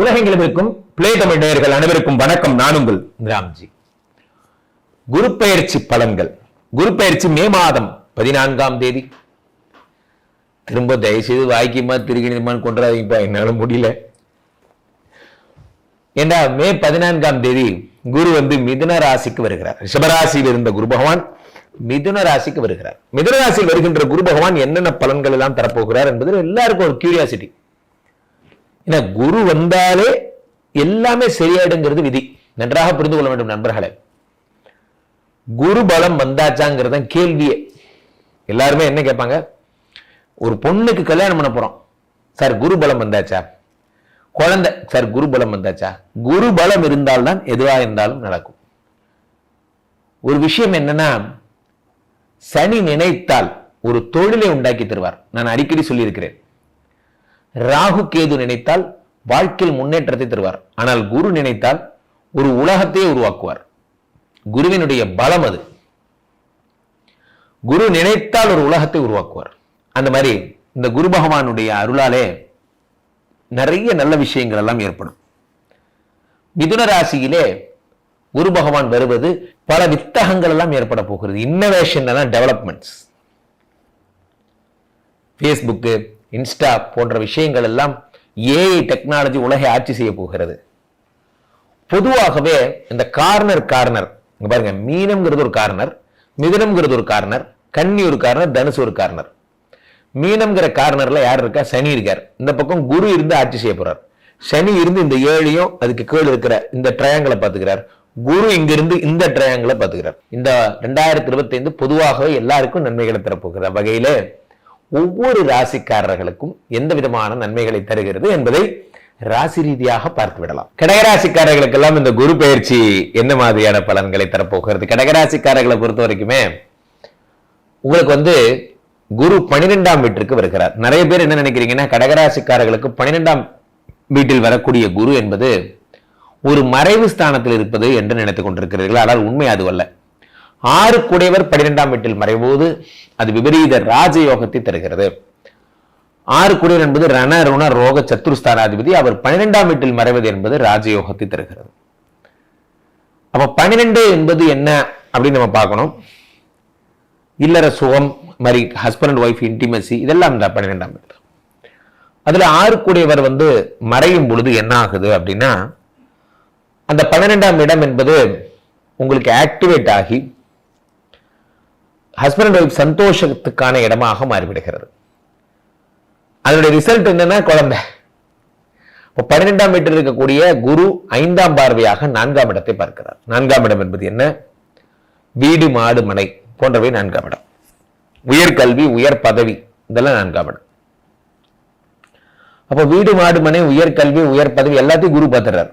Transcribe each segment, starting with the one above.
உலகெங்கிலும் இருக்கும். பிளே தமிழ் நேயர்கள் அனைவருக்கும் வணக்கம். நான் உங்கள் ராம்ஜி. குரு பயிற்சி பலன்கள். குரு பெயர்ச்சி மே மாதம் பதினான்காம் தேதி. திரும்ப தயவுசெய்து வாய்க்குமா திருகிணிமான்னு கொண்டாதீங்கப்பா என்னால முடியல. ஏண்டா மே பதினான்காம் தேதி குரு வந்து மிதுன ராசிக்கு வருகிறார். ரிஷபராசியில் இருந்த குரு பகவான் மிதுன ராசிக்கு வருகிறார். மிதுன ராசியில் வருகின்ற குரு பகவான் என்னென்ன பலன்கள் எல்லாம் தரப்போகிறார் என்பது எல்லாருக்கும் ஒரு கியூரியாசிட்டி ஏன்னா குரு வந்தாலே எல்லாமே சரியாயிடுங்கிறது விதி. நன்றாக புரிந்து கொள்ள வேண்டும் நண்பர்களே. குரு பலம் வந்தாச்சாங்கிறது தான் கேள்வியே. எல்லாருமே என்ன கேட்பாங்க? ஒரு பொண்ணுக்கு கல்யாணம் பண்ண போறோம். சார் குரு பலம் வந்தாச்சா? குழந்தை சார் குரு பலம் வந்தாச்சா? குரு பலம் இருந்தால்தான் எதுவா இருந்தாலும் நடக்கும். ஒரு விஷயம் என்னன்னா சனி நினைத்தால் ஒரு தொழிலை உண்டாக்கி தருவார். நான் அடிக்கடி சொல்லியிருக்கிறேன். ராகு கேது நினைத்தால் வாழ்க்கையில் முன்னேற்றத்தை தருவார். ஆனால் குரு நினைத்தால் ஒரு உலகத்தையே உருவாக்குவார். குருவினுடைய பலம் அது. குரு நினைத்தால் ஒரு உலகத்தை உருவாக்குவார். அந்த மாதிரி இந்த குரு பகவானுடைய அருளாலே நிறைய நல்ல விஷயங்கள் எல்லாம் ஏற்படும். மிதுன ராசியிலே குரு பகவான் வருவது பல வித்தகங்கள் எல்லாம் ஏற்பட போகிறது. இன்னோவேஷன் எல்லாம் டெவலப்மெண்ட்ஸ் ஃபேஸ்புக்கு இன்ஸ்டா போன்ற விஷயங்கள் எல்லாம் ஏஐ டெக்னாலஜி உலகை ஆட்சி செய்ய போகிறது. பொதுவாகவே இந்த கார்னர் கார்னர் பாருங்க மீனம்ங்கிறது ஒரு கார்னர் மிதனம்ங்கிறது ஒரு கார்னர் கன்னி ஒரு கார்னர் தனுசு ஒரு கார்னர் மீனம்ங்கிற கார்னர்ல யார் இருக்கா? சனி இருக்கார். இந்த பக்கம் குரு இருந்து ஆட்சி செய்ய போறார். சனி இருந்து இந்த ஏழையும் அதுக்கு கீழ் இருக்கிற இந்த ட்ரையாங்கிளை பார்த்துக்கிறார். குரு இங்கிருந்து இந்த ட்ரையாங்கிளை பார்த்துக்கிறார். இந்த ரெண்டாயிரத்தி இருபத்தி ஐந்து பொதுவாகவே எல்லாருக்கும் நன்மைகளை தரப்போகிற வகையில ஒவ்வொரு ராசிக்காரர்களுக்கும் எந்த விதமான நன்மைகளை தருகிறது என்பதை ராசி ரீதியாக பார்த்து விடலாம். கடகராசிக்காரர்களுக்கெல்லாம் இந்த குரு பயிற்சி என்ன மாதிரியான பலன்களை தரப்போகிறது? கடகராசிக்காரர்களை பொறுத்த வரைக்குமே உங்களுக்கு வந்து குரு பனிரெண்டாம் வீட்டிற்கு வருகிறார். நிறைய பேர் என்ன நினைக்கிறீங்கன்னா கடகராசிக்காரர்களுக்கு பனிரெண்டாம் வீட்டில் வரக்கூடிய குரு என்பது ஒரு மறைவு ஸ்தானத்தில் இருப்பது என்று நினைத்துக் கொண்டிருக்கிறீர்கள். ஆனால் உண்மை அதுவல்ல ஆறு குடைவர் பனிரெண்டாம் வீட்டில் மறைபோது அது விபரீத ராஜயோகத்தை தருகிறது. ஆறு குடைவர் என்பது ரண ருண ரோக சத்துருஸ்தானாதிபதி. அவர் பன்னிரெண்டாம் வீட்டில் மறைவது என்பது ராஜயோகத்தை தருகிறது. அப்ப பனிரெண்டு என்பது என்ன அப்படின்னு நம்ம பார்க்கணும். இல்லற சுகம் மாதிரி ஹஸ்பண்ட் அண்ட் ஒய்ஃப் இன்டிமசி இதெல்லாம் இந்த பன்னிரெண்டாம் வீடு அதுல ஆறு கூடியவர் வந்து மறையும் பொழுது என்ன ஆகுது அப்படின்னா அந்த பன்னிரெண்டாம் இடம் என்பது உங்களுக்கு ஆக்டிவேட் ஆகி ஹஸ்பண்ட் அண்ட் ஒய்ஃப் சந்தோஷத்துக்கான இடமாக மாறிவிடுகிறது. அதனுடைய ரிசல்ட் என்னன்னா குழந்தை. இப்போ பன்னிரெண்டாம் வீட்டில் இருக்கக்கூடிய குரு ஐந்தாம் பார்வையாக நான்காம் இடத்தை பார்க்கிறார். நான்காம் இடம் என்பது என்ன? வீடு மாடு மனை போன்றவை நான்காம் இடம். உயர்கல்வி உயர் பதவி இதெல்லாம் நான்காம் இடம். அப்போ வீடு மாடு மனை உயர்கல்வி உயர் பதவி எல்லாத்தையும் குரு பார்த்துறாரு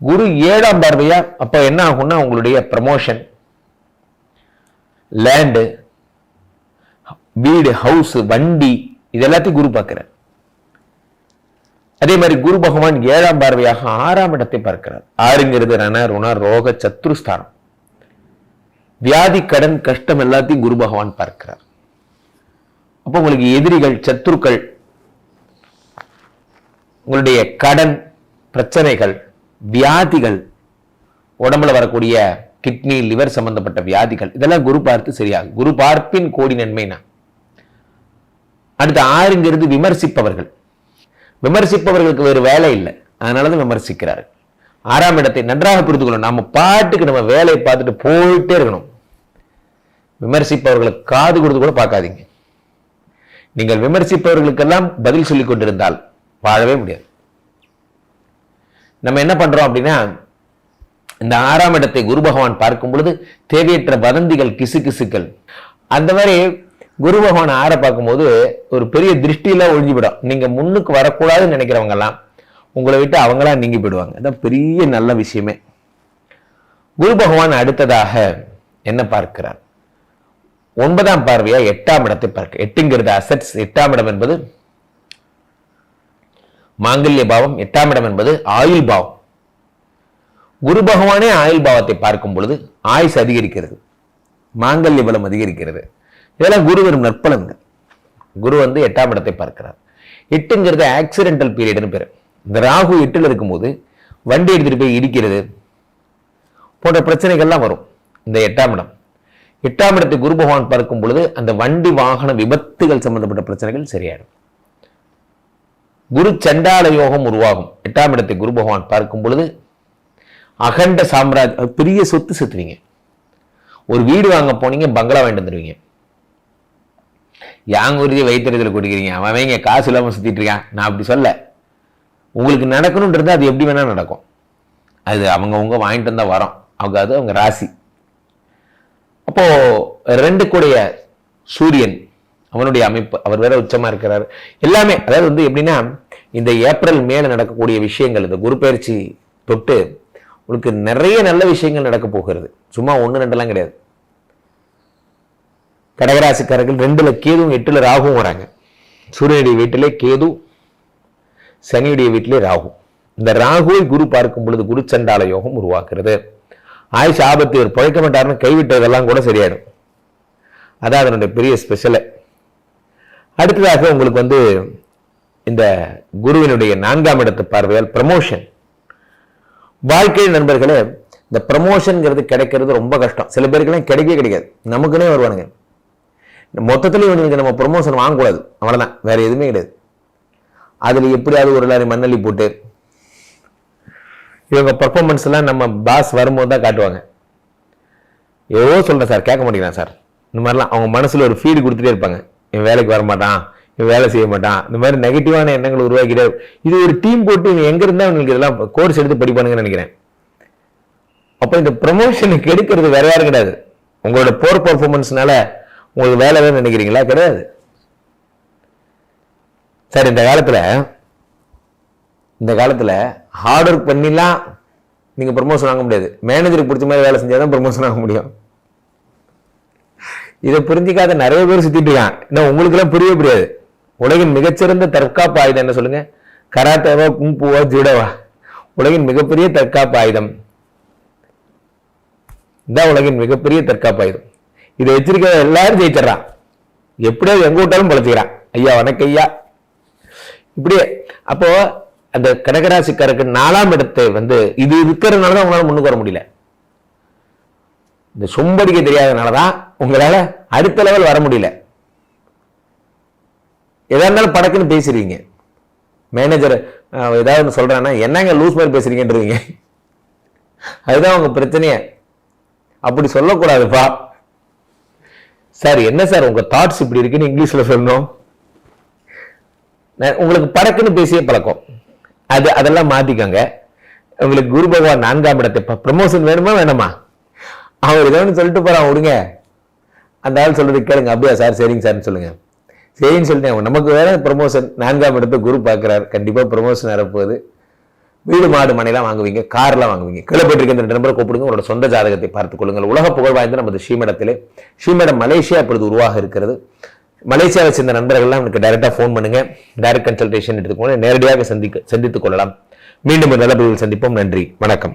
குரு ஏழாம் பார்வையா அப்ப என்ன ஆகும்னா உங்களுடைய ப்ரமோஷன் லேண்டு வீடு ஹவுஸ் வண்டி இது எல்லாத்தையும் குரு பார்க்கிறார். அதே மாதிரி குரு பகவான் ஏழாம் பார்வையாக ஆறாம் இடத்தை பார்க்கிறார். ஆறுங்கிறது ரண ருண ரோக சத்ருஸ்தானம் வியாதி கடன் கஷ்டம் எல்லாத்தையும் குரு பகவான் பார்க்கிறார். அப்போ உங்களுக்கு எதிரிகள் சத்துருக்கள் உங்களுடைய கடன் பிரச்சனைகள் வியாதிகள் உடம்புல வரக்கூடிய கிட்னி லிவர் சம்பந்தப்பட்ட வியாதிகள். இதெல்லாம் குரு பார்த்து சரியாகும். குரு பார்ப்பின் கோடி நன்மைனா? அடுத்து ஆறுங்கிறது விமர்சிப்பவர்கள். விமர்சிப்பவர்களுக்கு வேறு வேலை இல்லை. அதனாலதான் விமர்சிக்கிறார்கள் ஆறாம் இடத்தை நன்றாக புரிந்து கொள்ளணும். நம்ம பாட்டுக்கு நம்ம வேலையை பார்த்துட்டு போயிட்டே இருக்கணும். விமர்சிப்பவர்களுக்கு காது கொடுத்து கூட பார்க்காதீங்க. நீங்கள் விமர்சிப்பவர்களுக்கெல்லாம் பதில் சொல்லிக் கொண்டிருந்தால் வாழவே முடியாது. நம்ம என்ன பண்றோம் அப்படின்னா இந்த ஆறாம் இடத்தை குரு பகவான் பார்க்கும் பொழுது தேவையற்ற வதந்திகள் கிசு கிசுக்கள் அந்த மாதிரி குரு பகவான் ஆற பார்க்கும்போது ஒரு பெரிய திருஷ்டியில ஒழிஞ்சுவிடும் நீங்க முன்னுக்கு வரக்கூடாதுன்னு நினைக்கிறவங்கெல்லாம் உங்களை விட்டு அவங்களா நீங்கி போயிடுவாங்க. அதான் பெரிய நல்ல விஷயமே. குரு பகவான் அடுத்ததாக என்ன பார்க்கிறார்? ஒன்பதாம் பார்வையா எட்டாம் இடத்தை பார்க்க எட்டுங்கிறது அசட்ஸ் எட்டாம் இடம் என்பது மாங்கல்ய பாவம் எட்டாம் இடம் என்பது ஆயுள் பாவம். குரு பகவானே ஆயுள் பாவத்தை பார்க்கும் பொழுது ஆயுஸ் அதிகரிக்கிறது. மாங்கல்ய பலம் அதிகரிக்கிறது. இதெல்லாம் குரு வரும் நற்பலன்கள். குரு வந்து எட்டாம் இடத்தை பார்க்கிறார். எட்டுங்கிறது ஆக்சிடென்டல் பீரியட்னு பேர். இந்த ராகு எட்டில் இருக்கும்போது வண்டி எடுத்துட்டு போய் இடிக்கிறது போன்ற பிரச்சனைகள்லாம் வரும். இந்த எட்டாம் இடம். எட்டாம் இடத்தை குரு பகவான் பார்க்கும் பொழுது அந்த வண்டி வாகன விபத்துகள் சம்பந்தப்பட்ட பிரச்சனைகள் சரியாயிடும். குரு சண்டால யோகம் உருவாகும். எட்டாம் இடத்தை குரு பகவான் பார்க்கும் பொழுது அகண்ட சாம்ராஜ் பெரிய சொத்து செத்துவீங்க. ஒரு வீடு வாங்க போனீங்க பங்களா வாங்கிட்டு வந்துடுவீங்க யாங்குருதியை வைத்திருத்தில் கொடுக்குறீங்க? அவன் வைங்க காசு இல்லாமல் சுத்திட்டு இருக்கான். நான் அப்படி சொல்ல. உங்களுக்கு நடக்கணுன்றது அது எப்படி வேணால் நடக்கும். அது அவங்கவுங்க வாங்கிட்டு வந்தா வரோம். அவங்க அது அவங்க ராசி. அப்போ ரெண்டு கூடைய சூரியன் அவனுடைய அமைப்பு அவர் வேற உச்சமா இருக்கிறார். எல்லாமே அதாவது வந்து எப்படின்னா இந்த ஏப்ரல் மேல நடக்கக்கூடிய விஷயங்கள் இந்த குரு பயிற்சி தொட்டு உங்களுக்கு நிறைய நல்ல விஷயங்கள் நடக்க போகிறது. சும்மா ஒன்று ரெண்டெல்லாம் கிடையாது. கடகராசிக்காரர்கள் ரெண்டுல கேதுவும் எட்டுல ராகுவும் வராங்க. சூரியனுடைய வீட்டிலே கேது சனியுடைய வீட்டிலே ராகு. இந்த ராகுவை குரு பார்க்கும் பொழுது குரு சண்டால யோகம் உருவாக்குறது ஆயுஷ் ஆபத்து இவர் பழைக்க மாட்டார்னு கைவிட்டதெல்லாம் கூட சரியாயிடும். அதான் அதனுடைய பெரிய ஸ்பெஷலு அடுத்ததாக உங்களுக்கு வந்து இந்த குருவினுடைய நான்காம் இடத்து பார்வையால் ப்ரமோஷன் வாழ்க்கை நண்பர்களே இந்த ப்ரமோஷனுங்கிறது கிடைக்கிறது ரொம்ப கஷ்டம். சில பேருக்கெல்லாம் கிடைக்கவே கிடைக்காது. நமக்குன்னே வருவானுங்க. மொத்தத்தில் இவனுக்கு நம்ம ப்ரொமோஷன் வாங்கக்கூடாது. அவ்வளோதான் வேறு எதுவுமே கிடையாது. அதில் எப்படியாவது ஒரு லாரி மண்ணள்ளி போட்டு இவங்க பர்ஃபார்மன்ஸ் எல்லாம் நம்ம பாஸ் வரும்போது தான் காட்டுவாங்க. எவ்வளோ சொல்கிறேன் சார். கேட்க மாட்டேங்கிறேன் சார். இந்த மாதிரிலாம் அவங்க மனசில் ஒரு ஃபீல் கொடுத்துட்டே இருப்பாங்க. இவன் வேலைக்கு வர மாட்டான் வேலை செய்ய மாட்டான். இந்த மாதிரி நெகட்டிவான எண்ணங்கள் உருவாக்கிட்டே இது ஒரு டீம் போட்டு இவன் எங்க இருந்தா இவங்களுக்கு இதெல்லாம் கோர்ஸ் எடுத்து படிப்பானுங்கன்னு நினைக்கிறேன். அப்போ இந்த ப்ரமோஷனுக்கு எடுக்கிறது வேற யாரும் கிடையாது. உங்களோட போர் பர்ஃபார்மன்ஸ்னால உங்களுக்கு வேலை வேணும் நினைக்கிறீங்களா? கிடையாது. சார் இந்த காலத்தில் இந்த காலத்தில் ஹார்ட் ஒர்க் பண்ணிலாம் நீங்கள் ப்ரமோஷன் வாங்க முடியாது. மேனேஜருக்கு பிடிச்ச மாதிரி வேலை செஞ்சால் தான் ப்ரமோஷன் வாங்க முடியும். இதை புரிஞ்சிக்காத நிறைய பேர் சுற்றிட்டு இருக்கான் இன்னும் உங்களுக்கெல்லாம் புரியவே புரியாது. உலகின் மிகச்சிறந்த தற்காப்பு ஆயுதம் என்ன சொல்லுங்க? கராத்தேவா கும்புவா ஜூடவா. உலகின் மிகப்பெரிய தற்காப்பு ஆயுதம். இதான் உலகின் மிகப்பெரிய தற்காப்பு ஆயுதம். இதை வச்சிருக்க எல்லாரும் ஜெயிச்சிடறான். எப்படியோ எங்க விட்டாலும் பழச்சிக்கிறான். ஐயா வணக்கம் ஐயா. இப்படியே அப்போ அந்த கடகராசிக்காரருக்கு நாலாம் இடத்தை வந்து இது இருக்கிறதுனால தான் உங்களால முன்னுக்கு வர முடியல. இந்த சொம்படிக்க தெரியாதனால தான் உங்களால அடுத்த லெவல் வர முடியல. எதா இருந்தாலும் படக்குன்னு பேசிடுவீங்க. மேனேஜர் ஏதாவது ஒன்று சொல்கிறேன்னா என்னங்க லூஸ் மாதிரி பேசுறீங்கன்றீங்க? அதுதான் உங்கள் பிரச்சனையே. அப்படி சொல்லக்கூடாதுப்பா. சார் என்ன சார் உங்கள் தாட்ஸ் இப்படி இருக்குன்னு இங்கிலீஷில் சொல்லணும்? நான் உங்களுக்கு படக்குன்னு பேசிய பழக்கம். அது அதெல்லாம் மாற்றிக்கோங்க உங்களுக்கு குரு பகவான் நான்காம் இடத்தை ப்ரமோஷன் வேணுமா வேணாமா? அவர் ஏதோன்னு சொல்லிட்டு போகிறான் விடுங்க அந்த ஆள் சொல்கிறது கேளுங்க. அப்படியா சார்? சரிங்க சார்னு சொல்லுங்கள் சரின்னு சொல்லிட்டேன் நமக்கு வேற ப்ரமோஷன் நான்காம் இடத்தை குரு பார்க்குறாரு. கண்டிப்பாக ப்ரமோஷன் வரப்போகுது. வீடு மாடு மனைலாம் வாங்குவீங்க கார்லாம் வாங்குவீங்க. கிளப்பட்டிருக்க இந்த நம்பரை கூப்பிடுங்க. உங்களோட சொந்த ஜாதகத்தை பார்த்துக் கொள்ளுங்கள். உலக புகழ் வாய்ந்த நமது ஸ்ரீமடத்திலே ஸ்ரீமடம் மலேசியா இப்பொழுது உருவாக இருக்கிறது. மலேசியாவை சேர்ந்த நண்பர்கள்லாம் எனக்கு டைரெக்டாக ஃபோன் பண்ணுங்க. டைரக்ட் கன்சல்டேஷன் எடுத்துக்கோங்க நேரடியாக சந்திக்க சந்தித்துக் கொள்ளலாம். மீண்டும் ஒரு நல்ல பதிவில் சந்திப்போம். நன்றி. வணக்கம்.